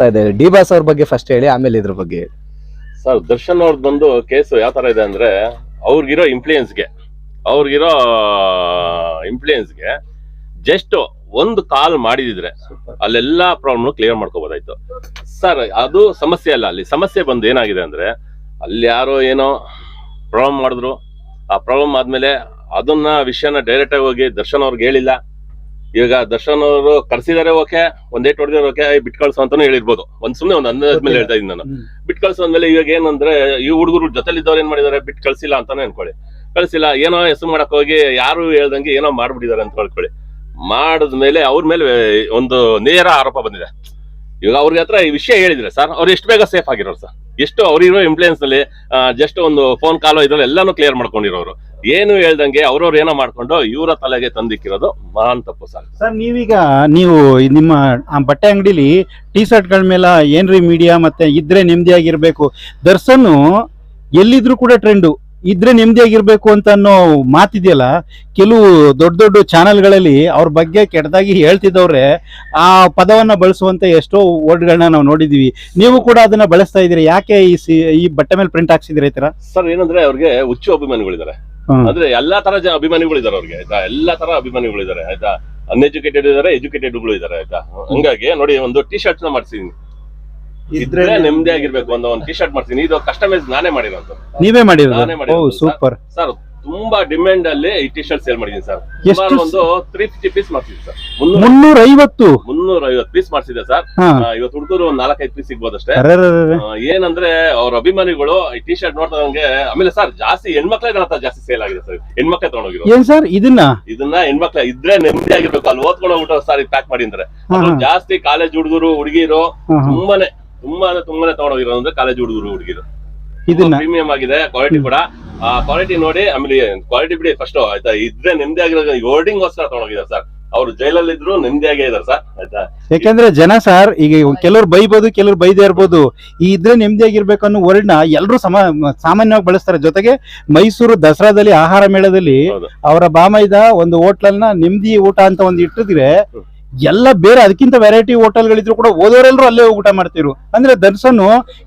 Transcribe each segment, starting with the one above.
ಆಗ್ತಾ ಇದೆ. D boss ಅವ್ರ ಬಗ್ಗೆ ಫಸ್ಟ್ ಹೇಳಿ ಆಮೇಲೆ ಇದ್ರ ಬಗ್ಗೆ ಹೇಳಿ. ಸರ್ ದರ್ಶನ್ ಅವ್ರದ್ದು ಬಂದು ಕೇಸು ಯಾವ ತರ ಇದೆ ಅಂದ್ರೆ ಅವ್ರಿಗಿರೋ ಇನ್ಫ್ಲೂಯೆನ್ಸ್ಗೆ ಅವ್ರಿಗಿರೋ ಇನ್ಫ್ಲೂಯೆನ್ಸ್ಗೆ ಜಸ್ಟ್ ಒಂದು ಕಾಲ್ ಮಾಡಿದಿದ್ರೆ ಅಲ್ಲೆಲ್ಲ ಪ್ರಾಬ್ಲಮ್ ಕ್ಲಿಯರ್ ಮಾಡ್ಕೋಬೋದಾಯ್ತು. ಸರ್ ಅದು ಸಮಸ್ಯೆ ಅಲ್ಲ. ಅಲ್ಲಿ ಸಮಸ್ಯೆ ಬಂದು ಏನಾಗಿದೆ ಅಂದ್ರೆ ಅಲ್ಲಿ ಯಾರೋ ಏನೋ ಪ್ರಾಬ್ಲಮ್ ಮಾಡಿದ್ರು. ಆ ಪ್ರಾಬ್ಲಮ್ ಆದ್ಮೇಲೆ ಅದನ್ನ ವಿಷಯನ ಡೈರೆಕ್ಟ್ ಆಗಿ ಹೋಗಿ ದರ್ಶನ್ ಅವ್ರಿಗೆ ಹೇಳಿಲ್ಲ. ಈಗ ದರ್ಶನ್ ಅವರು ಕರ್ಸಿದಾರೆ ಓಕೆ. ಒಂದೇ ಏಟ್ ಹೊಡೆದ್ರೆ ಓಕೆ. ಬಿಟ್ ಕಳ್ಸು ಅಂತಾನು ಹೇಳಿರ್ಬೋದು. ಒಂದ್ ಸುಮ್ನೆ ಒಂದ್ ಅಂದಾಜ್ ಮೇಲೆ ಹೇಳ್ತಾ ಇದ್ದೀನಿ ನಾನು. ಬಿಟ್ ಕಳ್ಸೋ ಅಂದ್ಮೇಲೆ ಇವಾಗ ಏನಂದ್ರೆ ಈ ಹುಡುಗರು ಜೊತೆಲಿದ್ದವ್ರು ಏನ್ ಮಾಡಿದಾರೆ? ಬಿಟ್ ಕಳ್ಸಿಲ್ಲ ಅಂತಾನೆ ಅನ್ಕೊಳ್ಳಿ. ಕಳ್ಸಿಲ್ಲ ಏನೋ ಹೆಸರು ಮಾಡಕ್ ಹೋಗಿ ಯಾರು ಹೇಳ್ದಂಗೆ ಏನೋ ಮಾಡ್ಬಿಟ್ಟಿದ್ದಾರೆ ಅಂತ ಹೇಳ್ಕೊಳ್ಳಿ. ಮಾಡಿದ್ಮೇಲೆ ಅವ್ರ ಮೇಲೆ ಒಂದು ನೇರ ಆರೋಪ ಬಂದಿದೆ. ಇವಾಗ ಅವ್ರಿಗೆ ಹತ್ರ ಈ ವಿಷಯ ಹೇಳಿದ್ರೆ ಸರ್ ಅವ್ರು ಎಷ್ಟು ಬೇಗ ಸೇಫ್ ಆಗಿರೋರು ಸರ್? ಎಷ್ಟು ಅವ್ರಿರೋ ಇಂಪ್ಲೂಯೆನ್ಸ್ನಲ್ಲಿ ಜಸ್ಟ್ ಒಂದು ಫೋನ್ ಕಾಲು ಇದ್ರಲ್ಲಿ ಎಲ್ಲಾನು ಕ್ಲಿಯರ್ ಮಾಡ್ಕೊಂಡಿರೋರು. ಏನು ಹೇಳ್ದಂಗೆ ಅವ್ರವ್ರು ಏನೋ ಮಾಡ್ಕೊಂಡು ಇವರ ತಲೆಗೆ ತಂದಿಕ್ಕಿರೋದು ಮಹಾನ್ ತಪ್ಪು ಸರ್. ಸರ್ ನೀವೀಗ ನೀವು ನಿಮ್ಮ ಆ ಬಟ್ಟೆ ಅಂಗಡಿಲಿ ಟಿ ಶರ್ಟ್ಗಳ ಮೇಲೆ ಏನ್ರಿ ಮೀಡಿಯಾ ಮತ್ತೆ ಇದ್ರೆ ನೆಮ್ಮದಿಯಾಗಿರ್ಬೇಕು? ದರ್ಶನ್ ಎಲ್ಲಿದ್ರು ಕೂಡ ಟ್ರೆಂಡು ಇದ್ರೆ ನೆಮ್ಮದಿಯಾಗಿರ್ಬೇಕು ಅಂತ ಅನ್ನೋ ಮಾತಿದೆಯಲ್ಲ ಕೆಲವು ದೊಡ್ಡ ದೊಡ್ಡ ಚಾನೆಲ್ಗಳಲ್ಲಿ ಅವ್ರ ಬಗ್ಗೆ ಕೆಟ್ಟದಾಗಿ ಹೇಳ್ತಿದ್ದವ್ರೆ ಆ ಪದವನ್ನ ಬಳಸುವಂತ ಎಷ್ಟೋ ವರ್ಡ್ಗಳನ್ನ ನಾವು ನೋಡಿದೀವಿ. ನೀವು ಕೂಡ ಅದನ್ನ ಬಳಸ್ತಾ ಇದೀರಿ ಯಾಕೆ ಈ ಸಿ- ಈ ಬಟ್ಟೆ ಮೇಲೆ ಪ್ರಿಂಟ್ ಹಾಕ್ಸಿದಿರ ಈ ತರ? ಸರ್ ಏನಂದ್ರೆ ಅವ್ರಿಗೆ ಹುಚ್ಚು ಅಭಿಮಾನಿಗಳಿದ್ದಾರೆ. ಅಂದ್ರೆ ಎಲ್ಲಾ ತರ ಅಭಿಮಾನಿಗಳು ಇದಾರೆ ಅವ್ರಿಗೆ ಆಯ್ತಾ? ಎಲ್ಲಾ ತರ ಅಭಿಮಾನಿಗಳು ಇದಾರೆ ಆಯ್ತಾ ಅನ್ಎಜುಕೇಟೆಡ್ ಇದಾರೆ ಎಜುಕೇಟೆಡ್ಗಳು ಇದಾರೆ ಆಯ್ತಾ? ಹಂಗಾಗಿ ನೋಡಿ ಒಂದು ಟಿ ಶರ್ಟ್ನ ಮಾಡ್ಸಿದೀನಿ. ಇದ್ರೆ ನೆಮ್ಮದಿ ಆಗಿರ್ಬೇಕು ಒಂದು ಒಂದು ಟಿ ಶರ್ಟ್ ಮಾಡ್ತೀನಿ ಇದು ಕಸ್ಟಮೈಸ್ ನಾನೇ ಮಾಡಿರೋದು. ನೀವೇ ಮಾಡಿರೋದು? ಸೂಪರ್. ಸರ್ ತುಂಬಾ ಡಿಮ್ಯಾಂಡ್ ಅಲ್ಲಿ ಈ ಟಿ ಶರ್ಟ್ ಸೇಲ್ ಮಾಡಿದೀನಿ ಸರ್ ಸುಮಾರು ಒಂದು ತ್ರೀ ಫಿಫ್ಟಿ ಪೀಸ್ ಮಾಡ್ಸಿದ್ವಿ ಸರ್. ಮುನ್ನೂರ ಐವತ್ತು ಮುನ್ನೂರ ಐವತ್ತು ಪೀಸ್ ಮಾಡ್ಸಿದೆ ಸರ್ ಇವತ್ತು ಹುಡುಗರು ಒಂದ್ ನಾಲ್ಕೈದು ಪೀಸ್ ಸಿಗ್ಬೋದಷ್ಟೇ. ಏನಂದ್ರೆ ಅವ್ರ ಅಭಿಮಾನಿಗಳು ಈ ಟಿ ಶರ್ಟ್ ನೋಡ್ತಾ ನಂಗೆ ಆಮೇಲೆ ಸರ್ ಜಾಸ್ತಿ ಹೆಣ್ಮಕ್ಳೇ ನನ್ನ ಜಾಸ್ತಿ ಸೇಲ್ ಆಗಿದೆ ಸರ್. ಹೆಣ್ಮಕ್ಳೇ ತಗೊಂಡೋಗಿರೋ ಏನ್ ಸರ್ ಇದನ್ನ? ಇದನ್ನ ಹೆಣ್ಮಕ್ಳ ಇದ್ರೆ ನೆಮ್ಮದಿ ಆಗಿರ್ಬೇಕು. ಅಲ್ಲಿ ಓದ್ಕೊಂಡು ಹೋಗ್ಬಿಟ್ಟು ಸರ್ ಪ್ಯಾಕ್ ಮಾಡಿ ಅಂದ್ರೆ ಹಾ, ಅದ್ರಲ್ಲಿ ಹಾ. ಜಾಸ್ತಿ ಕಾಲೇಜ್ ಹುಡುಗರು ಹುಡುಗಿರು. ತುಂಬಾನೇ ತುಂಬಾನೇ ತುಂಬಾನೇ ತಗೊಂಡೋಗಿರೋ ಅಂದ್ರೆ ಕಾಲೇಜ್ ಹುಡುಗರು ಹುಡುಗಿರು. ಇದನ್ನ? ಪ್ರೀಮಿಯಂ ಆಗಿದೆ ಕ್ವಾಲಿಟಿ ಕೂಡ. ಆ ಕ್ವಾಲಿಟಿ ನೋಡಿ ಆಮೇಲೆ ಕ್ವಾಲಿಟಿ ಬಿಡಿ ಫಸ್ಟ್ ಆಯ್ತಾ? ಇದ್ರೆ ನೆಮ್ಮದಿ ಆಗಿರೋ ಹೋರ್ಡಿಂಗ್ ಗೋಸ್ಕರ ಸರ್ ಅವ್ರು ಜೈಲಲ್ಲಿ ಇದ್ರು ನೆಮ್ಮದಿಯಾಗೇ ಇದಾರೆ ಸರ್ ಆಯ್ತಾ? ಯಾಕಂದ್ರೆ ಜನ ಸರ್ ಈಗ ಕೆಲವ್ರು ಬೈಬೋದು ಕೆಲವ್ರು ಬೈದೇ ಇರ್ಬೋದು. ಈ ಇದ್ರೆ ನೆಮ್ಮದಿಯಾಗಿರ್ಬೇಕು ಅನ್ನೋ ನ ಎಲ್ಲರೂ ಸಮ ಸಾಮಾನ್ಯವಾಗಿ ಬಳಸ್ತಾರೆ. ಜೊತೆಗೆ ಮೈಸೂರು ದಸರಾದಲ್ಲಿ ಆಹಾರ ಮೇಳದಲ್ಲಿ. ಅವರ ಬಾಮೈದ ಒಂದು ಹೋಟ್ಲನ್ನ ನೆಮ್ಮದಿ ಊಟ ಅಂತ ಒಂದು ಇಟ್ಟಿದ್ರೆ. ಎಲ್ಲ ಬೇರೆ ಅದಕ್ಕಿಂತ ವೆರೈಟಿ ಹೋಟೆಲ್ಗಳಿದ್ರು ಕೂಡ ಓದೋರೆಲ್ಲರೂ ಅಲ್ಲೇ ಊಟ ಮಾಡ್ತಿರು ಅಂದ್ರೆ ದರ್ಶನ್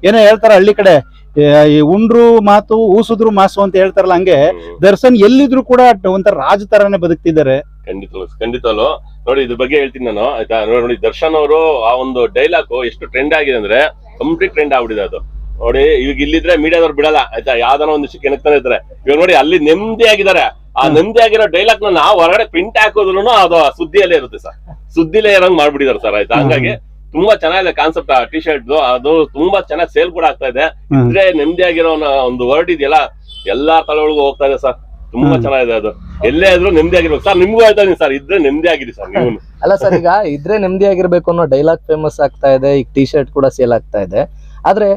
ಏನೋ ಹೇಳ್ತಾರೆ ಹಳ್ಳಿ ಕಡೆ ಈ ಉಂಡ್ರು ಮಾತು ಊಸಿದ್ರು ಮಾಸು ಅಂತ ಹೇಳ್ತಾರಲ್ಲ ಹಂಗೆ ದರ್ಶನ್ ಎಲ್ಲಿದ್ರು ಕೂಡ ಒಂಥರ ರಾಜ ತರಾನೇ ಬದುಕ್ತಿದ್ದಾರೆ. ಖಂಡಿತ ಖಂಡಿತವಲ್ಲ ನೋಡಿ ಇದ್ರ ಬಗ್ಗೆ ಹೇಳ್ತೀನಿ ನಾನು ಆಯ್ತಾ? ನೋಡಿ ದರ್ಶನ್ ಅವರು ಆ ಒಂದು ಡೈಲಾಗ್ ಎಷ್ಟು ಟ್ರೆಂಡ್ ಆಗಿದೆ ಅಂದ್ರೆ ಕಂಪ್ಲೀಟ್ ಟ್ರೆಂಡ್ ಆಗ್ಬಿಟ್ಟಿದೆ ಅದು. ನೋಡಿ ಇವಾಗ ಇಲ್ಲಿದ್ರೆ ಮೀಡಿಯಾದವ್ರು ಬಿಡಲ್ಲ ಆಯ್ತಾ? ಯಾವ್ದಾನ ಒಂದು ವಿಷಯಕ್ಕೆ ಕೆಣಕ್ತಾನೆ ಇರ್ತಾರೆ ಇವಾಗ ನೋಡಿ ಅಲ್ಲಿ ನೆಮ್ಮದಿ ಆಗಿದ್ದಾರೆ ಆ ನೆಮ್ಮದಿ ಆಗಿರೋ ಡೈಲಾಗ್ನ ನಾವು ಹೊರಗಡೆ ಪ್ರಿಂಟ್ ಹಾಕೋದ್ರು ಅದು ಸುದ್ದಿಯಲ್ಲೇ ಇರುತ್ತೆ ಸರ್. ಸುದ್ದಿಲೇ ಇರಂಗ್ ಮಾಡ್ಬಿಟ್ಟಿದ್ದಾರೆ ಸರ್ ಆಯ್ತಾ? ಹಂಗಾಗಿ ತುಂಬಾ ಚೆನ್ನಾಗಿದೆ ಕಾನ್ಸೆಪ್ಟ್ ಟಿ ಶರ್ಟ್ ಅದು ತುಂಬಾ ಚೆನ್ನಾಗಿ ಸೇಲ್ ಕೂಡ ಆಗ್ತಾ ಇದೆ. ಇದ್ರೆ ನೆಮ್ಮದಿಯಾಗಿರೋ ಒಂದು ವರ್ಡ್ ಇದೆಯಲ್ಲ ಎಲ್ಲಾ ತಲೆಗಳಿಗೂ ಹೋಗ್ತಾ ಇದೆ ಸರ್. ತುಂಬಾ ಚೆನ್ನಾಗಿದೆ ಅದು. ಎಲ್ಲೇ ಆದ್ರೂ ನೆಮ್ಮದಿ ಆಗಿರ್ಬೇಕು ಸರ್ ನಿಮ್ಗೂ ಹೇಳ್ತಾ ಇದೀನಿ ಸರ್ ಇದ್ರೆ ನೆಮ್ಮದಿ ಆಗಿರಿ ಸರ್ ನೀವು. ಅಲ್ಲ ಸರ್ ಈಗ ಇದ್ರೆ ನೆಮ್ಮದಿ ಆಗಿರ್ಬೇಕು ಅನ್ನೋ ಡೈಲಾಗ್ ಫೇಮಸ್ ಆಗ್ತಾ ಇದೆ ಈಗ ಟಿ ಶರ್ಟ್ ಕೂಡ ಸೇಲ್ ಆಗ್ತಾ ಇದೆ. ಆದ್ರೆ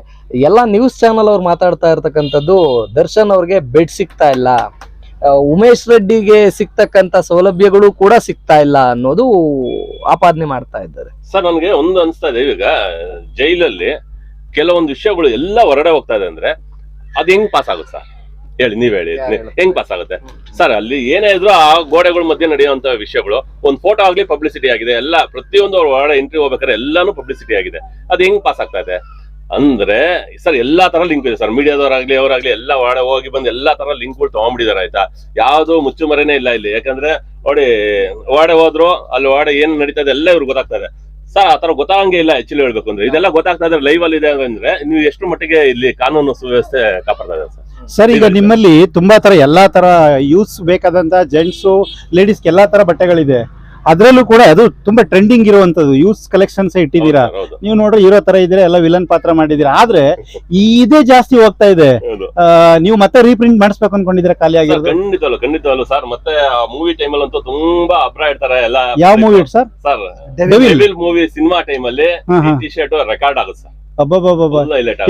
ಎಲ್ಲಾ ನ್ಯೂಸ್ ಚಾನಲ್ ಅವ್ರು ಮಾತಾಡ್ತಾ ಇರ್ತಕ್ಕಂಥದ್ದು ದರ್ಶನ್ ಅವ್ರಿಗೆ ಬೆಡ್ ಸಿಗ್ತಾ ಇಲ್ಲ. ಆ, ಉಮೇಶ್ ರೆಡ್ಡಿಗೆ ಸಿಗ್ತಕ್ಕಂತ ಸೌಲಭ್ಯಗಳು ಕೂಡ ಸಿಗ್ತಾ ಇಲ್ಲ ಅನ್ನೋದು ಆಪಾದನೆ ಮಾಡ್ತಾ ಇದ್ದಾರೆ. ಸರ್ ನನಗೆ ಒಂದು ಅನ್ಸ್ತಾ ಇದೆ. ಈಗ ಜೈಲಲ್ಲಿ ಕೆಲವೊಂದು ವಿಷಯಗಳು ಎಲ್ಲ ಹೊರಡೆ ಹೋಗ್ತಾ ಇದೆ ಅಂದ್ರೆ ಅದ್ ಹೆಂಗ್ ಪಾಸ್ ಆಗುತ್ತೆ ಸರ್? ಹೇಳಿ ನೀವ್ ಹೇಳಿ. ಹೆಂಗ್ ಪಾಸ್ ಆಗುತ್ತೆ? ಸರ್ ಅಲ್ಲಿ ಏನೇ ಇದ್ರು ಆ ಗೋಡೆಗಳ ಮಧ್ಯೆ ನಡೆಯುವಂತ ವಿಷಯಗಳು ಒಂದ್ ಫೋಟೋ ಆಗ್ಲಿ ಪಬ್ಲಿಸಿಟಿ ಆಗಿದೆ. ಎಲ್ಲ ಪ್ರತಿಯೊಂದು ಅವ್ರ ಒಳಗಡೆ ಎಂಟ್ರಿ ಹೋಗ್ಬೇಕಾದ್ರೆ ಎಲ್ಲಾನು ಪಬ್ಲಿಸಿಟಿ ಆಗಿದೆ. ಅದ್ ಹೆಂಗ್ ಪಾಸ್ ಆಗ್ತಾ ಇದೆ? ಅಂದ್ರೆ ಸರ್ ಎಲ್ಲಾ ತರ ಲಿಂಕ್ ಇದೆ ಸರ್. ಮೀಡಿಯಾದವರಾಗ್ಲಿ ಅವರಾಗ್ಲಿ ಎಲ್ಲ ಒಳ ಹೋಗಿ ಬಂದು ಎಲ್ಲಾ ತರ ಲಿಂಕ್ಗಳು ತಗೊಂಡ್ಬಿಟ್ಟಿದಾರೆ ಆಯ್ತಾ? ಯಾವ್ದು ಮುಚ್ಚುಮರೆನೇ ಇಲ್ಲ ಇಲ್ಲಿ. ಯಾಕಂದ್ರೆ ನೋಡಿ ವಾಡೆ ಹೋದ್ರು ಅಲ್ಲಿ ವಾಡೆ ಏನ್ ನಡೀತದೆ ಎಲ್ಲ ಇವ್ರಿಗೆ ಗೊತ್ತಾಗ್ತದೆ ಸರ್ ಆತರ ಗೊತ್ತಾಗಂಗೆ ಇಲ್ಲ ಆಕ್ಚುಲಿ ಹೇಳ್ಬೇಕು ಅಂದ್ರೆ. ಇದೆಲ್ಲ ಗೊತ್ತಾಗ್ತಾ ಇದ್ರೆ ಲೈವ್ ಅಲ್ಲಿ ಇದೆ ಅಂದ್ರೆ ನೀವು ಎಷ್ಟು ಮಟ್ಟಿಗೆ ಇಲ್ಲಿ ಕಾನೂನು ಸುವ್ಯವಸ್ಥೆ ಕಾಪಾಡ್ತಾ ಇದೆ ಸರ್? ಸರ್ ಈಗ ನಿಮ್ಮಲ್ಲಿ ತುಂಬಾ ತರ ಎಲ್ಲಾ ತರ ಯೂಸ್ ಬೇಕಾದಂತ ಜೆಂಟ್ಸು ಲೇಡೀಸ್ ಎಲ್ಲಾ ತರ ಬಟ್ಟೆಗಳಿದೆ. ಅದ್ರಲ್ಲೂ ಕೂಡ ಅದು ತುಂಬಾ ಟ್ರೆಂಡಿಂಗ್ ಇರುವಂತದ್ದು. ಯೂಸ್ ಕಲೆಕ್ಷನ್ಸ್ ಇಟ್ಟಿದ್ದೀರಾ. ನೀವು ನೋಡ್ರಿ ಇರೋ ತರ ಇದ್ರೆ ಎಲ್ಲ ವಿಲನ್ ಪಾತ್ರ ಮಾಡಿದೀರಾ ಆದ್ರೆ ಇದೇ ಜಾಸ್ತಿ ಹೋಗ್ತಾ ಇದೆ. ನೀವು ಮತ್ತೆ ರೀಪ್ರಿಂಟ್ ಮಾಡಿಸ್ಬೇಕು ಅನ್ಕೊಂಡಿದ್ರೆ ಖಾಲಿ ಆಗಿರೋದು? ಖಂಡಿತವಲ್ಲ ಖಂಡಿತವಲ್ಲ ಸರ್. ಮತ್ತೆ ಮೂವಿ ಟೈಮ್ ಅಲ್ಲಿ ಅಂತೂ ತುಂಬಾ ಅಬ್ರ ಇರ್ತಾರೆ ಎಲ್ಲ ಯಾವ movie sir? Sir movie cinema time ಅಲ್ಲಿ. ಟಿ ಶರ್ಟ್ ರೆಕಾರ್ಡ್ ಆಗುತ್ತೆ ಸರ್. ಅಬ್ಬಬ್ಬಬ್ಬ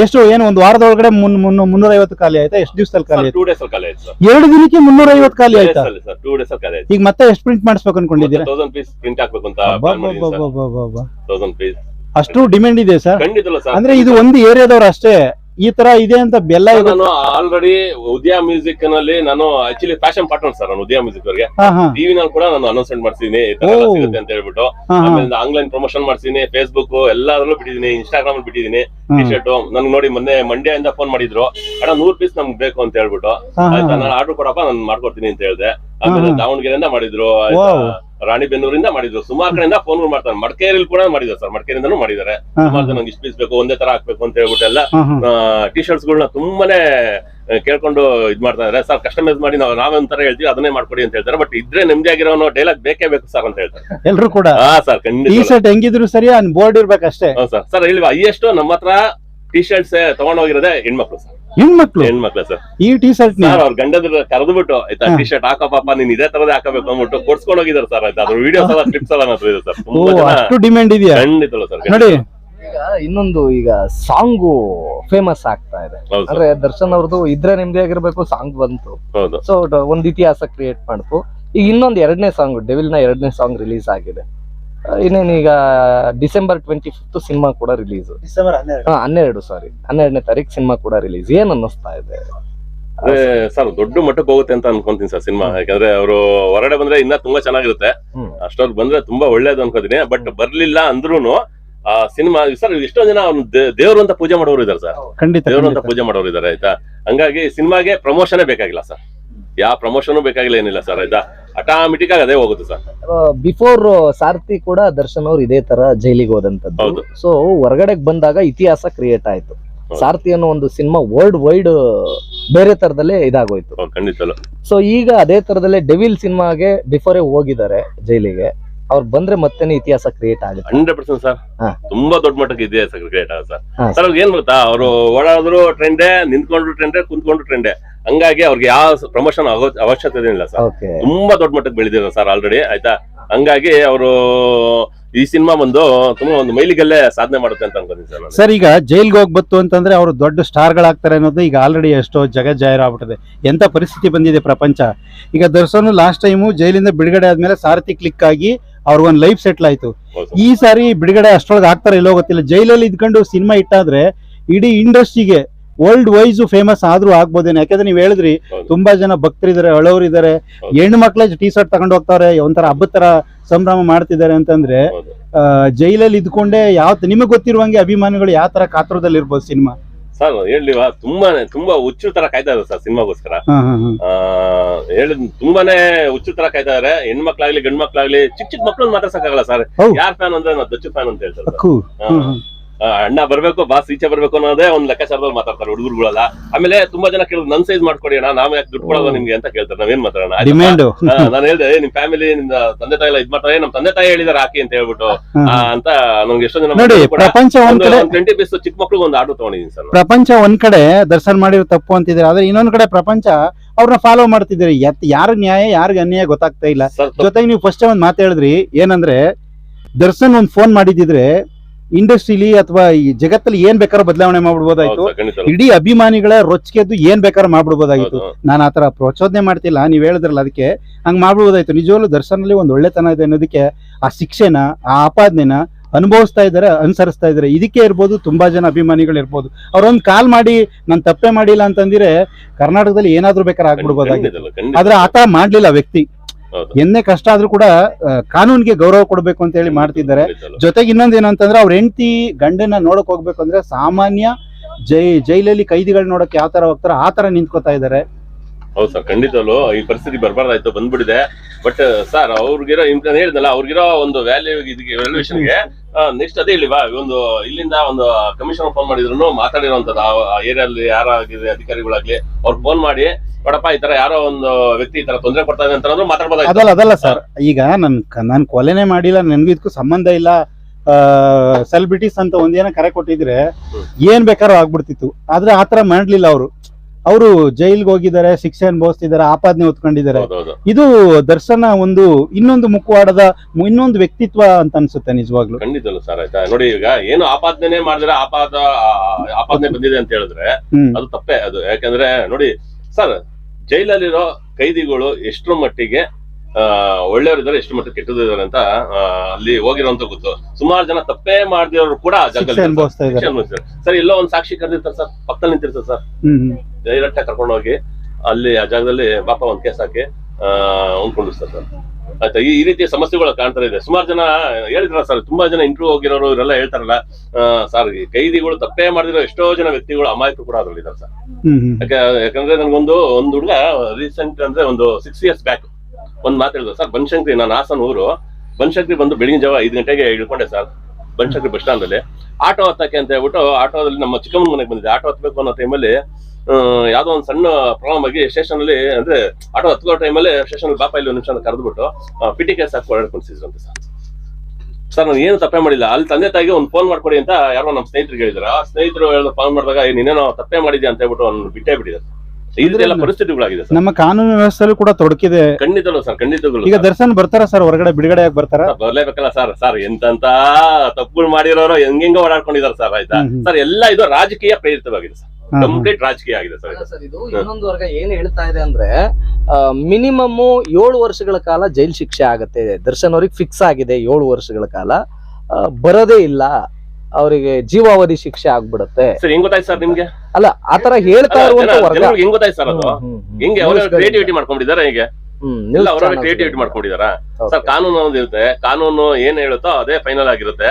ಎಷ್ಟು ಏನು ಒಂದು ವಾರದೊಳಗಡೆ ಮುನ್ನೂರ ಐವತ್ತು ಖಾಲಿ ಆಯ್ತಾ? ಎಷ್ಟು ದಿವಸದಲ್ಲಿ ಖಾಲಿ ಆಯ್ತು? ಡೇಸ್ ಖಾಲಿ ಆಯ್ತು ಎರಡು ದಿನಕ್ಕೆ ಮುನ್ನೂರ ಐವತ್ತು ಖಾಲಿ ಆಯ್ತಾ? ಸರ್ ಟೂ ಡೇಸ್ ಅಲ್ಲಿ ಖಾಲಿ ಆಯ್ತು. ಈಗ ಮತ್ತೆ ಎಷ್ಟು ಪ್ರಿಂಟ್ ಮಾಡಿಸ್ಬೇಕು ಅನ್ಕೊಂಡಿದ್ದೀರಾ? ತೌಸಂಡ್ ಪೀಸ್ ಪ್ರಿಂಟ್ ಹಾಕ್ಬೇಕು ಅಂತ. ತೌಸಂಡ್ ಪೀಸ್ ಅಷ್ಟು ಡಿಮ್ಯಾಂಡ್ ಇದೆ ಸರ್ ಅಂದ್ರೆ ಇದು ಒಂದು ಏರಿಯಾದವ್ರು ಅಷ್ಟೇ. ಈ ತರ ಇದೆ ಅಂತ ಬೆಲ್ಲ ನಾನು ಆಲ್ರೆಡಿ ಉದಯ ಮ್ಯೂಸಿಕ್ನಲ್ಲಿ ನಾನು ಆಕ್ಚುಲಿ ಫ್ಯಾಷನ್ ಪಾರ್ಟ್ನರ್ ಸರ್ ನಾನು ಉದಯ ಮ್ಯೂಸಿಕ್ ಅವ್ರಿಗೆ. ಟಿವಿ ನಲ್ಲಿ ಕೂಡ ನಾನು ಅನೌನ್ಸ್ಮೆಂಟ್ ಮಾಡ್ತೀನಿ ಈ ತರ ಸಿಗುತ್ತೆ ಅಂತ ಹೇಳ್ಬಿಟ್ಟು. ಆಮೇಲೆ ಆನ್ಲೈನ್ ಪ್ರಮೋಷನ್ ಮಾಡ್ತೀನಿ ಫೇಸ್ಬುಕ್ ಎಲ್ಲಾದ್ರಲ್ಲೂ ಬಿಟ್ಟಿದ್ದೀನಿ ಇನ್ಸ್ಟಾಗ್ರಾಮ್ ಅಲ್ಲಿ ಬಿಟ್ಟಿದ್ದೀನಿ. ಟಿ ಶರ್ಟ್ ನನ್ಗೆ ನೋಡಿ ಮೊನ್ನೆ ಮಂಡ್ಯದಿಂದ ಫೋನ್ ಮಾಡಿದ್ರು. ಅಣ್ಣ ನೂರ್ ಪೀಸ್ ನಮ್ಗೆ ಬೇಕು ಅಂತ ಹೇಳ್ಬಿಟ್ಟು. ಆಯ್ತಾ. ನಾನು ಆರ್ಡರ್ ಕೊಡಪ್ಪ ನಾನು ಮಾಡ್ಕೊಡ್ತೀನಿ ಅಂತ ಹೇಳ್ದೆ. ಆಮೇಲೆ. ದಾವಣಗೆರೆಯಿಂದ ಮಾಡಿದ್ರು. ರಾಣಿಬೆನ್ನೂರಿಂದ ಮಾಡಿದ್ರು. ಸುಮಾರು ಕಡೆಯಿಂದ ಫೋನ್ ಮಾಡ್ತಾರೆ ಮಡಿಕೇರಿಯಲ್ಲಿ ಕೂಡ ಮಾಡಿದ್ರು ಸರ್. ಮಡಿಕೇರಿಯಿಂದನೂ ಮಾಡಿದ್ದಾರೆ. ಸುಮಾರು ಜನ ಇಷ್ಟು ಪೀಸ್ ಬೇಕು ಒಂದೇ ತರ ಹಾಕ್ಬೇಕು ಅಂತ ಹೇಳ್ಬಿಟ್ಟು ಎಲ್ಲ. ಟಿ ಶರ್ಟ್ಸ್ ಗಳನ್ನ ತುಂಬಾನೇ ಕೇಳ್ಕೊಂಡು ಇದ್ ಮಾಡ್ತಾ ಇದಾರೆ ಸರ್ ಕಸ್ಟಮೈಸ್ ಮಾಡಿ ನಾವು ನಾವೇ ಒಂಥರ ಹೇಳ್ತೀವಿ ಅದನ್ನೇ ಮಾಡ್ಕೊಡಿ ಅಂತ ಹೇಳ್ತಾರೆ. ಬಟ್ ಇದ್ರೆ ನೆಮ್ಮದಿ ಆಗಿರೋ ಡೈಲಾಗ್ ಬೇಕೇ ಬೇಕು ಸರ್ ಅಂತ ಹೇಳ್ತಾರೆ. ಎಲ್ರು ಕೂಡ. ಹಾ ಸರ್ ಟಿ ಖಂಡಿತ ಶರ್ಟ್ ಹೆಂಗಿದ್ರು ಸರಿ ಬೋರ್ಡ್ ಇರ್ಬೇಕಷ್ಟೇ. ಹಾ ಸರ್. ಸರ್ ಇಲ್ಲಿ ಹೈಯೆಸ್ಟ್ ನಮ್ಮ ಹತ್ರ ಟಿ ಶರ್ಟ್ಸ್ ತಗೊಂಡೋಗಿರೋದೇ ಹೆಣ್ಮಕ್ಳು ಸರ್. ಹೆಣ್ಮಕ್ಳು? ಹೆಣ್ಮಕ್ಳು ಸರ್. ಈ ಟಿ ಶರ್ಟ್ ಸರ್ ಅವ್ರ ಗಂಡದ್ರ ಕರೆದ್ಬಿಟ್ಟು ಆಯ್ತಾ. ಟಿ ಶರ್ಟ್ ಹಾಕಪ್ಪ ನೀನ್ ಇದೇ ತರದೇ ಹಾಕಬೇಕು ಅಂದ್ಬಿಟ್ಟು ಕೊಡ್ಸ್ಕೊಂಡು ಹೋಗಿದಾರೆ ಸರ್. ಆಯ್ತಾ ಅದ್ರ ವಿಡಿಯೋಸ್ ಎಲ್ಲ ಕ್ಲಿಪ್ಸ್ ಎಲ್ಲ ಮಾತ್ರ ಇದೆ ಸರ್. ಓ ತುಂಬಾ ಜನ ಅಷ್ಟು ಡಿಮ್ಯಾಂಡ್ ಇದೆಯಾ? ಖಂಡಿತಲ್ಲ ಸರ್ ನೋಡಿ. ಈಗ ಇನ್ನೊಂದು ಈಗ ಸಾಂಗು ಫೇಮಸ್ ಆಗ್ತಾ ಇದೆ. ಹೌದು ಅಂದ್ರೆ ದರ್ಶನ್ ಅವ್ರದ್ದು ಇದ್ರೆ ನಿಮ್ದೇ ಆಗಿರ್ಬೇಕು ಸಾಂಗ್ ಬಂತು. ಹೌದು. ಸೊ ಒಂದ್ ಇತಿಹಾಸ ಕ್ರಿಯೇಟ್ ಮಾಡ್ತು. ಈಗ ಇನ್ನೊಂದು ಎರಡನೇ ಸಾಂಗ್ ಡೆವಿಲ್ನ ಎರಡನೇ ಸಾಂಗ್ ರಿಲೀಸ್ ಆಗಿದೆ. ಇನ್ನೇನೀಗ ಡಿಸೆಂಬರ್ ಟ್ವೆಂಟಿ ಫಿಫ್ತ್ ಸಿನಿಮಾ ಕೂಡ ರಿಲೀಸ್ ಡಿಸೆಂಬರ್ ಹನ್ನೆರಡು. ಹನ್ನೆರಡು ಸಾರಿ ಹನ್ನೆರಡನೇ ತಾರೀಕು ಸಿನಿಮಾ ಕೂಡ ರಿಲೀಸ್ ಏನ್ ಅನ್ನಿಸ್ತಾ ಇದೆ? ಅದೇ ಸರ್ ದೊಡ್ಡ ಮಟ್ಟಕ್ಕೆ ಹೋಗುತ್ತೆ ಅಂತ ಅನ್ಕೊಂತೀನಿ ಸರ್ ಸಿನಿಮಾ. ಯಾಕಂದ್ರೆ ಅವರು ಹೊರಗಡೆ ಬಂದ್ರೆ ಇನ್ನ ತುಂಬಾ ಚೆನ್ನಾಗಿರುತ್ತೆ. ಅಷ್ಟೊಂದು ಬಂದ್ರೆ ತುಂಬಾ ಒಳ್ಳೇದು ಅನ್ಕೋತೀನಿ. ಬಟ್ ಬರ್ಲಿಲ್ಲ ಅಂದ್ರೂನು ಆ ಸಿನಿಮಾ ಸರ್ ಎಷ್ಟೋ ಜನ ಅವ್ನು ದೇವ್ರು ಅಂತ ಪೂಜೆ ಮಾಡೋರು ಇದಾರೆ ಸರ್. ಖಂಡಿತ ದೇವ್ರು ಅಂತ ಪೂಜೆ ಮಾಡೋರು ಇದಾರೆ ಆಯ್ತಾ? ಹಂಗಾಗಿ ಸಿನಿಮಾಗೆ ಪ್ರಮೋಷನ್ ಬೇಕಾಗಿಲ್ಲ ಸರ್. ಯಾವ ಪ್ರಮೋಷನ್ ಬೇಕಾಗಿಲ್ಲ ಏನಿಲ್ಲ ಸರ್ ಆಯ್ತಾ? ಆಟೋಮೆಟಿಕ್ ಆಗಿ ಅದೇ ಹೋಗುತ್ತೆ ಸರ್. ಬಿಫೋರ್ ಸಾರ್ಥಿ ಕೂಡ ದರ್ಶನ್ ಅವ್ರು ಇದೇ ತರ ಜೈಲಿಗೆ ಹೋದಂತದ್ದು. ಹೌದು. ಸೊ ಹೊರಗಡೆಗೆ ಬಂದಾಗ ಇತಿಹಾಸ ಕ್ರಿಯೇಟ್ ಆಯ್ತು. ಸಾರ್ಥಿ ಅನ್ನೋ ಒಂದು ಸಿನಿಮಾ ವರ್ಲ್ಡ್ ವೈಡ್ ಬೇರೆ ತರದಲ್ಲೇ ಇದಾಗೋಯ್ತು. ಹೌದು, ಖಂಡಿತಲು ಸೊ ಈಗ ಅದೇ ತರದಲ್ಲೇ ಡೆವಿಲ್ ಸಿನಿಮಾಗೆ ಬಿಫೋರೇ ಹೋಗಿದ್ದಾರೆ ಜೈಲಿಗೆ. ಅವ್ರು ಬಂದ್ರೆ ಮತ್ತೆ ಇತಿಹಾಸ ಕ್ರಿಯೇಟ್ ಆಗುತ್ತೆ. Hundred percent sir. ಹಾ. ತುಂಬಾ ದೊಡ್ಡ ಮಟ್ಟಕ್ಕೆ ಇತಿಹಾಸ ಸರ್ ಆಗ ಸರ್. ಹಾ. ಸರ್ ಅವ್ರಿಗೆ ಏನ್ ಗೊತ್ತಾ? ಅವರು ಓಡಾಡಿದ್ರು ಟ್ರೆಂಡೇ ನಿಂತ್ಕೊಂಡ್ರು ಟ್ರೆಂಡೇ ಕುಂತ್ಕೊಂಡ್ರು ಟ್ರೆಂಡೇ ಹಂಗಾಗಿ ಅವ್ರಿಗೆ ಯಾವ ಪ್ರಮೋಷನ್ ಅವಶ್ಯಕತೆ ಇಲ್ಲ ಸರ್. ಓಕೆ ತುಂಬಾ ದೊಡ್ಡ ಮಟ್ಟಕ್ಕೆ ಬೆಳೆದಿರೋ ಸರ್ ಆಲ್ರೆಡಿ ಆಯ್ತಾ? ಹಂಗಾಗಿ ಅವರು ಈ ಸಿನಿಮಾ ಬಂದು ತುಂಬಾ ಒಂದು ಮೈಲಿಗಲ್ಲೇ ಸಾಧನೆ ಮಾಡುತ್ತೆ ಅಂತ ಅನ್ಕೊಂಡಿದ್ದೀನಿ ಸರ್ ನಾನು. ಸರ್ ಈಗ ಜೈಲ್ಗೆ ಹೋಗಿ ಬತ್ತು ಅಂತಂದ್ರೆ ಅವರು ದೊಡ್ಡ ಸ್ಟಾರ್ಗಳಾಗ್ತಾರೆ ಅನ್ನೋದು ಈಗ ಆಲ್ರೆಡಿ ಎಷ್ಟೋ ಜಗ ಜಾಹೀರ್ ಆಗ್ಬಿಟ್ಟಿದೆ ಎಂತ ಪರಿಸ್ಥಿತಿ ಬಂದಿದೆ ಪ್ರಪಂಚ? ಈಗ ದರ್ಶನ್ ಲಾಸ್ಟ್ ಟೈಮು ಜೈಲಿಂದ ಬಿಡುಗಡೆ ಆದ್ಮೇಲೆ ಸಾರಥಿ ಕ್ಲಿಕ್ ಆಗಿ ಅವ್ರಿಗೊಂದು ಲೈಫ್ ಸೆಟ್ಲ್ ಆಯ್ತು. ಈ ಸಾರಿ ಬಿಡುಗಡೆ ಅಷ್ಟೊಳಗೆ ಆಗ್ತಾರೆ ಇಲ್ಲೋ ಗೊತ್ತಿಲ್ಲ. ಜೈಲಲ್ಲಿ ಇದ್ಕೊಂಡು ಸಿನಿಮಾ ಇಟ್ಟಾದ್ರೆ ಇಡೀ ಇಂಡಸ್ಟ್ರಿಗೆ ವರ್ಲ್ಡ್ ವೈಸ್ ಫೇಮಸ್ ಆದ್ರೂ ಆಗ್ಬೋದೇನೋ. ಯಾಕಂದ್ರೆ ನೀವ್ ಹೇಳಿದ್ರಿ ತುಂಬಾ ಜನ ಭಕ್ತರಿದ್ದಾರೆ ಅಳೋರು ಇದ್ದಾರೆ ಹೆಣ್ಣು ಮಕ್ಳೇ ಟೀ ಶರ್ಟ್ ತಗೊಂಡು ಹೋಗ್ತಾರೆ ಒಂಥರ ಹಬ್ಬದ ತರ ಸಂಭ್ರಮ ಮಾಡ್ತಿದ್ದಾರೆ ಅಂತಂದ್ರೆ. ಜೈಲಲ್ಲಿ ಇದ್ಕೊಂಡೆ ಯಾವ ನಿಮಗೆ ಗೊತ್ತಿರುವಂಗೆ ಅಭಿಮಾನಿಗಳು ಯಾವ ತರ ಕಾತುರದಲ್ಲಿ ಇರ್ಬೋದು ಸಿನಿಮಾ ಸರ್ ಹೇಳಿವಾ ತುಂಬಾನೇ ತುಂಬಾ ಹುಚ್ಚು ತರ ಕಾಯ್ತಾ ಇದ್ದಾರೆ ಸರ್ ಸಿನಿಮಾಗೋಸ್ಕರ. ಆ ಹೇಳಿದ್ ತುಂಬಾನೇ ಹುಚ್ಚು ತರ ಕಾಯ್ತಾ ಇದಾರೆ ಹೆಣ್ಮಕ್ಳಾಗ್ಲಿ ಗಂಡ್ ಮಕ್ಳಾಗ್ಲಿ ಚಿಕ್ಕ ಚಿಕ್ಕ ಮಕ್ಳನ್ನ ಮಾತಾಡ್ಸಕ್ಕಾಗಲ್ಲ ಸರ್. ಯಾರ್ ಫ್ಯಾನ್ ಅಂದ್ರೆ ನಾವು ದಚ್ಚು ಫ್ಯಾನ್ ಅಂತ ಹೇಳ್ತಾರೆ ಅಣ್ಣ ಬರ್ಬೇಕು ಬಾಸ್ ಈಚೆ ಬರ್ಬೇಕು ಅನ್ನೋದೇ ಒಂದ್ ಲೆಕ್ಕಾಚಾರದಲ್ಲಿ ಮಾತಾಡ್ತಾರೆ ಹುಡುಗರುಗಳೆಲ್ಲ. ಆಮೇಲೆ ತುಂಬಾ ಜನ ಕೇಳಿದ್ರು ನನ್ ಸೈಜ್ ಮಾಡ್ಕೊಡಿ ಅಣ್ಣ ನಾವ್ ಯಾಕೆ ದುಡ್ಡು ಕೊಡೋದು ನಿಮ್ಗೆ? ಅಂತ ಕೇಳ್ತಾರೆ. ನಾವೇನ್ ಮಾತಾಡೋಣ? ನಾನು ಹೇಳ್ದೆ ನಿಮ್ ಫ್ಯಾಮಿಲಿ ನಿಮ್ ತಂದೆ ತಾಯಿ ಎಲ್ಲ ಇದ್ ಮಾಡ್ತಾರೆ. ನಮ್ ತಂದೆ ತಾಯಿ ಹೇಳಿದಾರೆ ಹಾಕಿ ಅಂತ ಹೇಳ್ಬಿಟ್ಟು ಅಂತ ನಮ್ಗೆ ಎಷ್ಟೋ ಜನ ನೋಡಿ ಪ್ರಪಂಚ ಒಂದ್ ಕಡೆ ಟ್ವೆಂಟಿ ಪೀಸ್ ಚಿಕ್ಕ ಮಕ್ಳಿಗೆ ಒಂದು ಆರ್ಡರ್ ತಗೊಂಡಿದ್ದೀನಿ ಸರ್ ಪ್ರಪಂಚ ಒಂದ್ ಕಡೆ ದರ್ಶನ್ ಮಾಡಿರೋ ತಪ್ಪು ಅಂತಿದ್ರೆ ಆದ್ರೆ ಇನ್ನೊಂದ್ ಕಡೆ ಪ್ರಪಂಚ ಅವ್ರನ್ನ ಫಾಲೋ ಮಾಡ್ತಿದ್ದೀರಿ. ಯಾರ ನ್ಯಾಯ ಯಾರಿಗ ಅನ್ಯಾಯ ಗೊತ್ತಾಗ್ತಾ ಇಲ್ಲ. ಜೊತೆಗೆ ನೀವು ಫಸ್ಟ್ ಒಂದ್ ಮಾತಾಡಿದ್ರಿ ಹೇಳಿದ್ರಿ. ಏನಂದ್ರೆ ದರ್ಶನ್ ಒಂದ್ ಫೋನ್ ಮಾಡಿದಿದ್ರೆ ಇಂಡಸ್ಟ್ರಿಲಿ ಅಥವಾ ಈ ಜಗತ್ತಲ್ಲಿ ಏನ್ ಬೇಕಾದ್ರೂ ಬದಲಾವಣೆ ಮಾಡ್ಬಿಡ್ಬೋದಾಯ್ತು. ಇಡೀ ಅಭಿಮಾನಿಗಳ ರೊಚ್ಚಿಗೆದ್ದು ಏನ್ ಬೇಕಾದ್ರೂ ಮಾಡ್ಬಿಡ್ಬೋದಾಗಿತ್ತು. ನಾನು ಆತರ ಪ್ರಚೋದನೆ ಮಾಡ್ತಿಲ್ಲ ನೀವ್ ಹೇಳಿದ್ರಲ್ಲ ಅದಕ್ಕೆ. ಹಂಗ್ ಮಾಡ್ಬಿಡ್ಬೋದಾಯ್ತು. ನಿಜವಾಗ್ಲೂ ದರ್ಶನಲ್ಲಿ ಒಂದ್ ಒಳ್ಳೆತನ ಇದೆ ಅನ್ನೋದಕ್ಕೆ ಆ ಶಿಕ್ಷೆನ ಆ ಆಪಾದನೆನ ಅನುಭವಿಸ್ತಾ ಇದಾರೆ ಅನುಸರಿಸ್ತಾ ಇದಾರೆ ಇದಕ್ಕೆ ಇರ್ಬೋದು ತುಂಬಾ ಜನ ಅಭಿಮಾನಿಗಳು ಇರ್ಬೋದು. ಅವ್ರೊಂದ್ ಕಾಲ್ ಮಾಡಿ ನಾನ್ ತಪ್ಪೇ ಮಾಡಿಲ್ಲ ಅಂತಂದಿರೆ ಕರ್ನಾಟಕದಲ್ಲಿ ಏನಾದ್ರೂ ಬೇಕಾದ್ರೆ ಆಗ್ಬಿಡ್ಬೋದಾಗಿತ್ತು. ಆದ್ರೆ ಆತ ಮಾಡ್ಲಿಲ್ಲ ವ್ಯಕ್ತಿ. ಎನ್ನೇ ಕಷ್ಟ ಆದ್ರೂ ಕೂಡ ಕಾನೂನಿಗೆ ಗೌರವ ಕೊಡ್ಬೇಕು ಅಂತ ಹೇಳಿ ಮಾಡ್ತಿದ್ದಾರೆ. ಜೊತೆಗೆ ಇನ್ನೊಂದ್ ಏನಂತಂದ್ರೆ ಅವ್ರ ಹೆಂಡತಿ ಗಂಡನ ನೋಡಕ್ ಹೋಗ್ಬೇಕು ಅಂದ್ರೆ ಸಾಮಾನ್ಯ ಜೈ ಜೈಲಲ್ಲಿ ಕೈದಿಗಳು ನೋಡಕ್ ಯಾವ ತರ ಹೋಗ್ತಾರೋ ಆ ತರ ನಿಂತ್ಕೋತಾ ಇದಾರೆ ಹೌದು ಸರ್ ಖಂಡಿತಲ್ಲೂ ಈ ಪರಿಸ್ಥಿತಿ ಬರಬಾರ್ದಾಯ್ತು ಬಂದ್ಬಿಟ್ಟಿದೆ. ಬಟ್ ಸರ್ ಅವ್ರಿಗಿರೋ ನಾನು ಹೇಳಿದ್ನಲ್ಲ ಅವ್ರಿಗಿರೋ ಒಂದು ವ್ಯಾಲ್ಯೂ ಇದಕ್ಕೆ ವ್ಯಾಲ್ಯೂಷನ್ಗೆ ನೆಕ್ಸ್ಟ್ ಅದೇ ಹೇಳಿವಾ ಒಂದು ಇಲ್ಲಿಂದ ಒಂದು ಕಮಿಷನರ್ ಫೋನ್ ಮಾಡಿದ್ರು ಮಾತಾಡಿರೋಂಥದ್ದು ಆ ಏರಿಯಲ್ಲಿ ಯಾರಾಗಿದೆ ಅಧಿಕಾರಿಗಳಾಗ್ಲಿ ಅವ್ರು ಫೋನ್ ಮಾಡಿ ನೋಡಪ್ಪ ಈ ತರ ಯಾರೋ ಒಂದು ವ್ಯಕ್ತಿ ಈ ತರ ತೊಂದರೆ ಕೊಡ್ತಾ ಇದೆ ಅಂತ ಮಾತಾಡ್ಬೋದಾಯ್ತು. ಅದಲ್ಲ ಅದಲ್ಲ ಸರ್ ಈಗ ನನ್ ನಾನು ಕೊಲೆನೇ ಮಾಡಿಲ್ಲ ನನ್ಗೂ ಇದಕ್ಕೂ ಸಂಬಂಧ ಇಲ್ಲ. ಸೆಲೆಬ್ರಿಟೀಸ್ ಅಂತ ಒಂದೇನ ಕರೆ ಕೊಟ್ಟಿದ್ರೆ. ಏನ್ ಬೇಕಾದ್ರೂ ಆಗ್ಬಿಡ್ತಿತ್ತು. ಆದ್ರೆ ಆತರ ಮಾಡ್ಲಿಲ್ಲ ಅವರು. ಅವರು ಜೈಲ್ಗೆ ಹೋಗಿದ್ದಾರೆ ಶಿಕ್ಷೆ ಅನುಭವಿಸ್ತಿದ್ದಾರೆ ಆಪಾದನೆ ಹೊತ್ಕೊಂಡಿದ್ದಾರೆ. ಇದು ದರ್ಶನ ಒಂದು ಇನ್ನೊಂದು ಮುಖವಾಡದ ಇನ್ನೊಂದು ವ್ಯಕ್ತಿತ್ವ ಅಂತ ಅನ್ಸುತ್ತೆ ನಿಜವಾಗ್ಲು. ಖಂಡಿತಲು ಸರ್ ಆಯ್ತಾ? ನೋಡಿ ಈಗ ಏನು ಆಪಾದನೆ ಮಾಡಿದ್ರೆ ಆಪಾದ ಆಪಾದನೆ ಬಂದಿದೆ ಅಂತ ಹೇಳಿದ್ರೆ ಅದು ತಪ್ಪೇ ಅದು. ಯಾಕಂದ್ರೆ ನೋಡಿ ಸರ್ ಜೈಲಲ್ಲಿರೋ ಕೈದಿಗಳು ಎಷ್ಟರ ಮಟ್ಟಿಗೆ ಒಳ್ಳೆಯವರಿದ್ದಾರೆ ಎಷ್ಟು ಮಟ್ಟಿಗೆ ಕೆಟ್ಟದಿದ್ದಾರೆ ಅಂತ ಆ, ಅಲ್ಲಿ ಹೋಗಿರೋಂತ ಗೊತ್ತು. ಸುಮಾರು ಜನ ತಪ್ಪೇ ಮಾಡಿದವರು ಕೂಡ ಆ ಸರ್. ಎಲ್ಲೋ ಒಂದ್ ಸಾಕ್ಷಿ ಕರೆದಿರ್ತಾರೆ ಸರ್. ಪಕ್ಕದಲ್ಲಿ ನಿಂತಿರ್ತಾರೆ ಸರ್. ಡೈರೆಕ್ಟ್ ಆಗಿ ಕರ್ಕೊಂಡು ಹೋಗಿ ಅಲ್ಲಿ ಆ ಜಾಗದಲ್ಲಿ ಪಾಪ ಒಂದ್ ಕೇಸ್ ಹಾಕಿ ಹೊಂದ್ಕೊಂಡಿರ್ತಾರೆ ಸರ್. ಆಯ್ತಾ ಈ ರೀತಿಯ ಸಮಸ್ಯೆಗಳು ಕಾಣ್ತಾ ಇದೆ. ಸುಮಾರು ಜನ ಹೇಳಿದ್ರ ಸರ್ ತುಂಬಾ ಜನ ಇಂಟರ್ವ್ಯೂ ಹೋಗಿರೋರು ಇವರೆಲ್ಲ ಹೇಳ್ತಾರಲ್ಲ ಸರ್ ಕೈದಿಗಳು ತಪ್ಪೇ ಮಾಡಿದಿರೋ ಎಷ್ಟೋ ಜನ ವ್ಯಕ್ತಿಗಳು ಅಮಾಯಕ ಕೂಡ ಅದ್ರಲ್ಲಿದ್ದಾರೆ ಸರ್ ಯಾಕಂದ್ರೆ ನನ್ಗೊಂದು ಒಂದು ಹುಡುಗ ರೀಸೆಂಟ್ ಅಂದ್ರೆ ಒಂದು ಸಿಕ್ಸ್ ಇಯರ್ಸ್ ಬ್ಯಾಕ್ ಒಂದ್ ಮಾತು ಹೇಳಿದ್ರು ಸರ್ ಬನ್ಶಂಕ್ರಿ ನಾನು ಹಾಸನ ಊರು. ಬನ್ಶಂಕ್ರಿ ಬಂದು ಬೆಳಿಗ್ಗೆ ಜಾವ ಐದು ಗಂಟೆಗೆ ಇಳ್ಕೊಂಡೆ ಸರ್ ಬನ್ಶಂಕ್ರಿ ಬಸ್ ಸ್ಟಾಂಡ್ ಅಲ್ಲಿ ಆಟೋ ಹತ್ತಕ್ಕೆ ಅಂತ ಹೇಳ್ಬಿಟ್ಟು ಆಟೋದಲ್ಲಿ ನಮ್ಮ ಚಿಕ್ಕಮ್ಮನ ಮನೆಗೆ ಬಂದಿದೆ ಆಟೋ ಹತ್ಬೇಕು ಅನ್ನೋ ಟೈಮಲ್ಲಿ ಯಾವ್ದೋ ಒಂದ್ ಸಣ್ಣ ಪ್ರಾಬ್ಲಮ್ ಆಗಿ ಸ್ಟೇಷನ್ ಅಲ್ಲಿ ಅಂದ್ರೆ ಆಟೋ ಹತ್ಕೊಳ್ಳೋ ಟೈಮಲ್ಲಿ ಸ್ಟೇಷನ್ ಅಲ್ಲಿ ಬಾಪ ಇಲ್ಲಿ ಒಂದು ನಿಮಿಷ ಕರೆದ್ಬಿಟ್ಟು ಪಿ ಟಿ ಕೇಸ್ ಹಾಕಿ ಅಂತ ಸರ್ ಸರ್ ನಾನು ಏನು ತಪ್ಪೇ ಮಾಡಿಲ್ಲ. ಅಲ್ಲಿ ತಂದೆ ತಾಯಿಗೆ ಒಂದು ಫೋನ್ ಮಾಡ್ಕೊಡಿ ಅಂತ ಯಾರೋ ನಮ್ಮ ಸ್ನೇಹಿತರು ಹೇಳಿದ್ರು. ಆ ಸ್ನೇಹಿತರು ಫೋನ್ ಮಾಡಿದಾಗ "ಏ, ನೀನೇನೋ ತಪ್ಪೇ ಮಾಡಿದ್ಯಾ ಅಂತ ಹೇಳ್ಬಿಟ್ಟು ಅವ್ನು ಬಿಟ್ಟೇ ಬಿಟ್ಟಿದ್ದಾರೆ ರೀತಿ ಪರಿಸ್ಥಿತಿಗಳಾಗಿದೆ ಸರ್ ನಮ್ಮ ಕಾನೂನು ವ್ಯವಸ್ಥೆಯಲ್ಲೂ ಕೂಡ ತೊಡಕಿದೆ. ಖಂಡಿತಲು ಸರ್ ಖಂಡಿತಗಳು ಈಗ ದರ್ಶನ್ ಬರ್ತಾರ ಸರ್ ಹೊರಗಡೆ ಬಿಡುಗಡೆಯಾಗಿ ಬರ್ತಾರ? ಬರ್ಲೇಬೇಕಲ್ಲ ಸರ್ ಸರ್ ಎಂತಂತ ತಪ್ಪುಗಳು ಮಾಡಿರೋರು ಹೆಂಗೆಂಗ ಓಡಾಡ್ಕೊಂಡಿದ್ದಾರೆ ಸರ್ ಆಯ್ತಾ. ಸರ್ ಎಲ್ಲ ಇದು ರಾಜಕೀಯ ಪ್ರೇರಿತವಾಗಿದೆ ಸರ್. ಕಂಪ್ಲೀಟ್ ರಾಜಕೀಯ ಆಗಿದೆ ಸರ್ ಇದು. ಸರ್ ಇದು ಇನ್ನೊಂದು ವರ್ಗ ಏನ್ ಹೇಳ್ತಾ ಇದೆ ಅಂದ್ರೆ ಮಿನಿಮಮ್ ಏಳು ವರ್ಷಗಳ ಕಾಲ ಜೈಲ್ ಶಿಕ್ಷೆ ಆಗತ್ತೆ. ದರ್ಶನ್ ಅವ್ರಿಗೆ ಫಿಕ್ಸ್ ಆಗಿದೆ ಏಳು ವರ್ಷಗಳ ಕಾಲ. ಬರದೇ ಇಲ್ಲ. ಅವರಿಗೆ ಜೀವಾವಧಿ ಶಿಕ್ಷೆ ಆಗ್ಬಿಡುತ್ತೆ. ಸರ್ ಹೆಂಗ್ ಗೊತ್ತಾಯ್ತು ಸರ್ ನಿಮ್ಗೆ? ಅಲ್ಲ ಆತರ ಹೇಳ್ತಾ ಇರುವಂತ ವರ್ಗ. ಹೆಂಗ್ ಗೊತ್ತಾಯ್ತು ಸರ್ ಅದು. ಹೆಂಗೆ ಅವರ ಕ್ರಿಯೇಟಿವಿಟಿ ಮಾಡ್ಕೊಂಡಿದ್ದಾರೆ ಹೇಗೆ? ಹ್ಮ್, ಇಲ್ಲ news ಅವರ channels ಕ್ರಿಯೇಟಿವಿಟಿ ಮಾಡ್ಕೊಂಡಿದಾರ? ಸರ್ ಕಾನೂನು ಅನ್ನೋದು ಇರುತ್ತೆ. ಕಾನೂನು ಏನ್ ಹೇಳುತ್ತೋ ಅದೇ ಫೈನಲ್ ಆಗಿರುತ್ತೆ.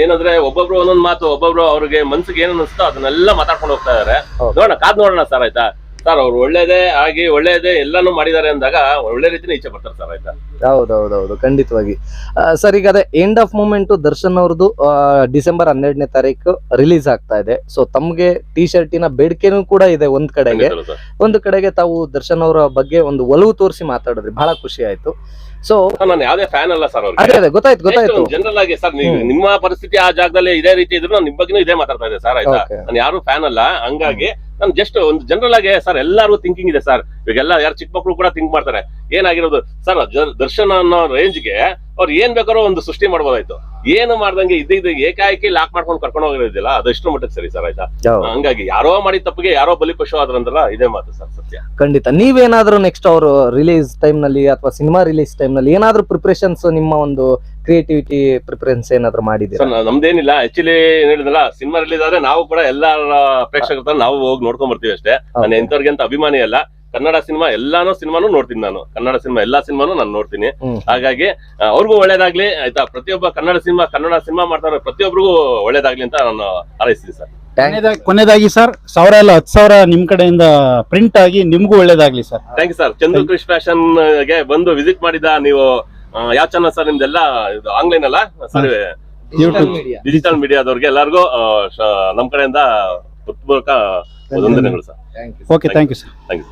ಏನಂದ್ರೆ ಒಬ್ಬೊಬ್ರು ಒಂದೊಂದ್ ಮಾತು ಒಬ್ಬೊಬ್ರು ಅವ್ರಿಗೆ ಮನ್ಸಿಗೆ ಏನ್ ಅನಿಸ್ತೋ ಅದನ್ನೆಲ್ಲ ಮಾತಾಡ್ಕೊಂಡು ಹೋಗ್ತಾ ಇದಾರೆ. ನೋಡೋಣ ಕಾದ್ ನೋಡೋಣ ಸರ್ ಆಯ್ತಾ? ಸರ್ ಅವ್ರು ಒಳ್ಳೇದೇ ಆಗಿ ಒಳ್ಳೇದೇ ಎಲ್ಲಾನು ಮಾಡಿದ್ದಾರೆ ಅಂದಾಗ ಒಳ್ಳೆ ರೀತಿನೇ ಈಚೆ ಪಡ್ತಾರೆ ಸರ್ ಆಯ್ತಾ? ಹೌದೌದೌದು ಖಂಡಿತವಾಗಿ. ಸರ್ ಈಗ ಅದೇ ಎಂಡ್ ಆಫ್ ಮೂಮೆಂಟ್ ದರ್ಶನ್ ಅವ್ರದ್ದು ಡಿಸೆಂಬರ್ ಹನ್ನೆರಡನೇ ತಾರೀಕು ರಿಲೀಸ್ ಆಗ್ತಾ ಇದೆ. ಸೊ ತಮ್ಗೆ ಟಿ ಶರ್ಟಿನ ಬೇಡಿಕೆನೂ ಕೂಡ ಇದೆ ಒಂದ್ ಕಡೆಗೆ. ಒಂದು ಕಡೆಗೆ ತಾವು ದರ್ಶನ್ ಅವರ ಬಗ್ಗೆ ಒಂದು ಒಲವು ತೋರಿಸಿ ಮಾತಾಡಿದ್ರಿ. ಬಹಳ ಖುಷಿ ಆಯ್ತು. ಸೊ ನಾನು ಯಾವ್ದೇ ಫ್ಯಾನ್ ಅಲ್ಲ ಸರ್ ಅದೇ ಅದೇ ಗೊತ್ತಾಯ್ತು ಗೊತ್ತಾಯ್ತು. ಜನರಲ್ ಆಗಿ ಸರ್ ನಿಮ್ಮ ಪರಿಸ್ಥಿತಿ ಆ ಜಾಗದಲ್ಲಿ ಇದೇ ರೀತಿ ಇದ್ರು ನಾನು ನಿಮ್ ಬಗ್ಗೆನೂ ಇದೇ ಮಾತಾಡ್ತಾ ಇದೆ ಸರ್ ಆಯ್ತಾ. ನಾನು ಯಾರು ಫ್ಯಾನ್ ಅಲ್ಲ. ಹಂಗಾಗಿ ನಾನು ಜಸ್ಟ್ ಒಂದು ಜನರಲ್ ಆಗಿ ಸರ್ ಎಲ್ಲರೂ ಥಿಂಕಿಂಗ್ ಇದೆ ಸರ್ ಇವಾಗೆಲ್ಲ ಯಾರು ಚಿಕ್ಕ ಮಕ್ಕಳು ಕೂಡ ಥಿಂಕ್ ಮಾಡ್ತಾರೆ. ಏನಾಗಿರೋದು? ಸರ್ ದರ್ಶನ ಅನ್ನೋ ರೇಂಜ್ಗೆ ಅವ್ರು ಏನ್ ಬೇಕಾದ್ರೂ ಒಂದು ಸೃಷ್ಟಿ ಮಾಡ್ಬೋದಾಯ್ತು. ಏನು ಮಾಡ್ದಂಗೆ ಇದ್ದ ಏಕಾಏಕಿ ಲಾಕ್ ಮಾಡ್ಕೊಂಡು ಕರ್ಕೊಂಡು ಹೋಗಿರೋದಿಲ್ಲ. ಅದಷ್ಟು ಮಟ್ಟಕ್ಕೆ ಸರಿ ಸರ್ ಆಯ್ತಾ? ಹಂಗಾಗಿ ಯಾರೋ ಮಾಡಿ ತಪ್ಪಿಗೆ ಯಾರೋ ಬಲಿ ಪಶು ಆದ್ರಂದ್ರಲ್ಲ ಇದೇ ಮಾತು ಸರ್ ಸತ್ಯ. ಖಂಡಿತ. ನೀವೇನಾದ್ರೂ ನೆಕ್ಸ್ಟ್ ಅವರು ರಿಲೀಸ್ ಟೈಮ್ನಲ್ಲಿ ಅಥವಾ ಸಿನಿಮಾ ರಿಲೀಸ್ ಟೈಮ್ನಲ್ಲಿ ಏನಾದ್ರೂ ಪ್ರಿಪರೇಷನ್ಸ್ ನಿಮ್ಮ ಒಂದು ಕ್ರಿಯೇಟಿವಿಟಿ ಪ್ರಿಫರೆನ್ಸ್ ಏನಾದ್ರೂ ಮಾಡಿದ್ರೆ ನಮ್ದೇನಿಲ್ಲ. ಆಕ್ಚುಲಿ ಹೇಳಿದ್ನಲ್ಲ ಸಿನಿಮಾ ರಿಲೀಸ್ ಆದ್ರೆ ನಾವು ಕೂಡ ಎಲ್ಲಾ ಪ್ರೇಕ್ಷಕರ ನಾವು ಹೋಗಿ ನೋಡ್ಕೊಂಡ್ ಬರ್ತೀವಿ ಅಷ್ಟೇ. ನಾನು ಎಂತವ್ರಿಗೆ ಅಂತ ಅಭಿಮಾನಿ ಅಲ್ಲ ಕನ್ನಡ ಸಿನಿಮಾ ಎಲ್ಲಾನು ಸಿನಿಮಾನು ನೋಡ್ತೀನಿ ನಾನು. ಕನ್ನಡ ಸಿನಿಮಾ ಎಲ್ಲಾ ಸಿನಿಮಾನು ನಾನು ನೋಡ್ತೀನಿ. ಹಾಗಾಗಿ ಅವ್ರಿಗೂ ಒಳ್ಳೇದಾಗ್ಲಿ ಆಯ್ತಾ? ಪ್ರತಿಯೊಬ್ಬ ಕನ್ನಡ ಸಿನಿಮಾ ಕನ್ನಡ ಸಿನಿಮಾ ಮಾಡ್ತಾರೆ ಪ್ರತಿಯೊಬ್ಬರಿಗೂ ಒಳ್ಳೇದಾಗ್ಲಿ ಅಂತ ನಾನು ಹಾರೈಸ್ತೀನಿ ಸರ್. ಕೊನೆಯದಾಗಿ- ಸರ್ ಸಾವಿರ ಎಲ್ಲ ಹತ್ತು ಸಾವಿರ ನಿಮ್ ಕಡೆಯಿಂದ ಪ್ರಿಂಟ್ ಆಗಿ ನಿಮ್ಗೂ ಒಳ್ಳೇದಾಗ್ಲಿ sir. Thank you sir Chandra Krish ಫ್ಯಾಷನ್ಗೆ ಬಂದು ವಿಸಿಟ್ ಮಾಡಿದ ನೀವು ಯಾವ ಚಾನಲ್ ಸರ್ ನಿಮ್ದೆಲ್ಲ ಇದು ಆನ್ಲೈನ್ ಅಲ್ಲ? Sir YouTube. ಡಿಜಿಟಲ್ ಮೀಡಿಯಾದವ್ರಿಗೆ ಎಲ್ಲರಿಗೂ ನಮ್ ಕಡೆಯಿಂದ ಹೃತ್ಪೂರ್ವಕ ವಂದನೆಗಳು sir thank you okay thank you sir thank you